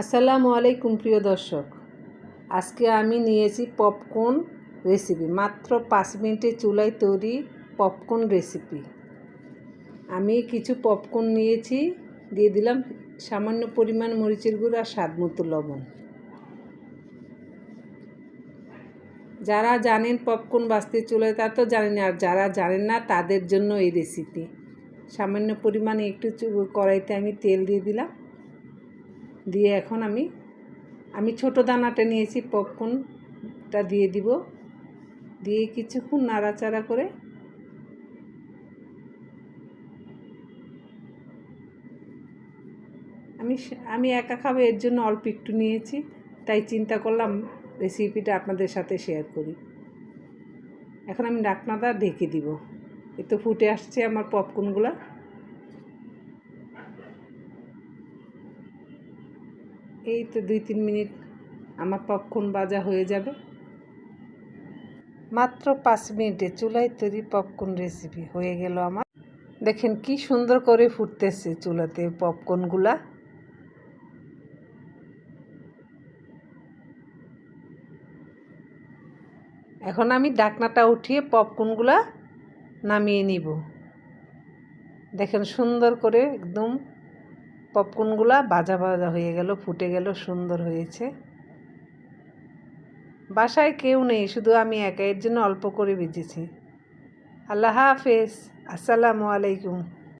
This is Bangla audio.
আসসালামু আলাইকুম প্রিয় দর্শক। আজকে আমি নিয়েছি পপকর্ন রেসিপি। মাত্র পাঁচ মিনিটে চুলায় তৈরি পপকর্ন রেসিপি। আমি কিছু পপকর্ন নিয়েছি, দিয়ে দিলাম সামান্য পরিমাণ মরিচের গুঁড়ো আর স্বাদ মতো লবণ। যারা জানেন পপকর্ন বাঁচতে চুলায় তা তো জানেন আর যারা জানেন না, তাদের জন্য এই রেসিপি। সামান্য পরিমাণে একটু কড়াইতে আমি তেল দিয়ে দিলাম। দিয়ে এখন আমি আমি ছোট দানাটা নিয়েছি, পপকর্নটা দিয়ে দিব। দিয়ে কিছুক্ষণ নাড়াচাড়া করে আমি আমি একা খাব, এর জন্য অল্প একটু নিয়েছি। তাই চিন্তা করলাম রেসিপিটা আপনাদের সাথে শেয়ার করি। এখন আমি ডাকনাটা ঢেকে দিব। এ তো ফুটে আসছে আমার পপকর্নগুলো। এই তো দুই তিন মিনিট আমার পপকর্ন ভাজা হয়ে যাবে। মাত্র পাঁচ মিনিটে চুলায় তৈরি পপকর্ন রেসিপি হয়ে গেল আমার। দেখেন কি সুন্দর করে ফুটতেছে চুলাতে পপকর্নগুলা এখন আমি ডাকনাটা উঠিয়ে পপকর্নগুলা নামিয়ে নিব। দেখেন সুন্দর করে একদম পপকর্নগুলা বাজা ভাজা হয়ে গেল, ফুটে গেল, সুন্দর হয়েছে। বাসায় কেউ নেই, শুধু আমি একা এর জন্য অল্প করে বেজেছি। আল্লাহ হাফেজ। আসসালামু আলাইকুম।